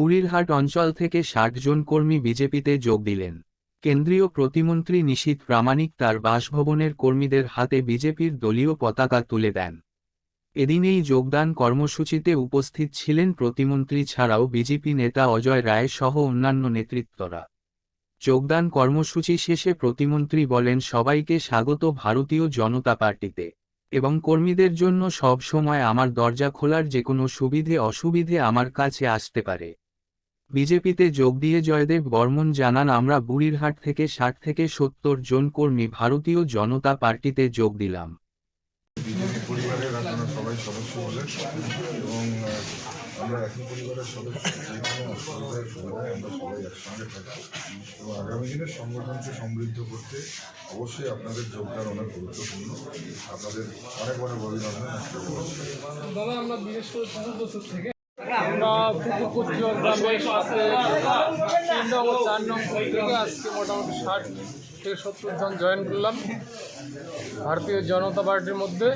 কুড়িরহাট অঞ্চল থেকে ষাট জন কর্মী বিজেপিতে যোগ দিলেন। কেন্দ্রীয় প্রতিমন্ত্রী নিশীথ প্রামাণিক তার বাসভবনের কর্মীদের হাতে বিজেপির দলীয় পতাকা তুলে দেন। এদিন এই যোগদান কর্মসূচিতে উপস্থিত ছিলেন প্রতিমন্ত্রী ছাড়াও বিজেপি নেতা অজয় রায় সহ অন্যান্য নেতৃত্বরা। যোগদান কর্মসূচি শেষে প্রতিমন্ত্রী বলেন, সবাইকে স্বাগত ভারতীয় জনতা পার্টিতে এবং কর্মীদের জন্য সব সময় আমার দরজা খোলার যে কোনো সুবিধে অসুবিধে আমার কাছে আসতে পারে। বিজেপিতে যোগ দিয়ে জয়দেব বর্মন জানান আমরা বুড়িরহাট থেকে ষাট থেকে সত্তর জন কর্মী ভারতীয় জনতা পার্টিতে যোগ দিলাম। বিজেপি পরিবারের আপনারা সবাই সদস্য হলেন এবং আমরা একই পরিবারের সদস্য অসুবিধায় সুবিধায় আমরা সবাই একসঙ্গে থাকি। এবং আগামী দিনে সংগঠনকে সমৃদ্ধ করতে অবশ্যই আপনাদের যোগদান অনেক গুরুত্বপূর্ণ। আপনাদের অনেক অনেক অভিনন্দন দাদা আমরা বিশেষ করে থেকে সাথে তিন নম্বর চার নম্বর থেকে আজকে মোটামুটি ষাট থেকে সত্তর জন জয়েন করলাম ভারতীয় জনতা পার্টির মধ্যে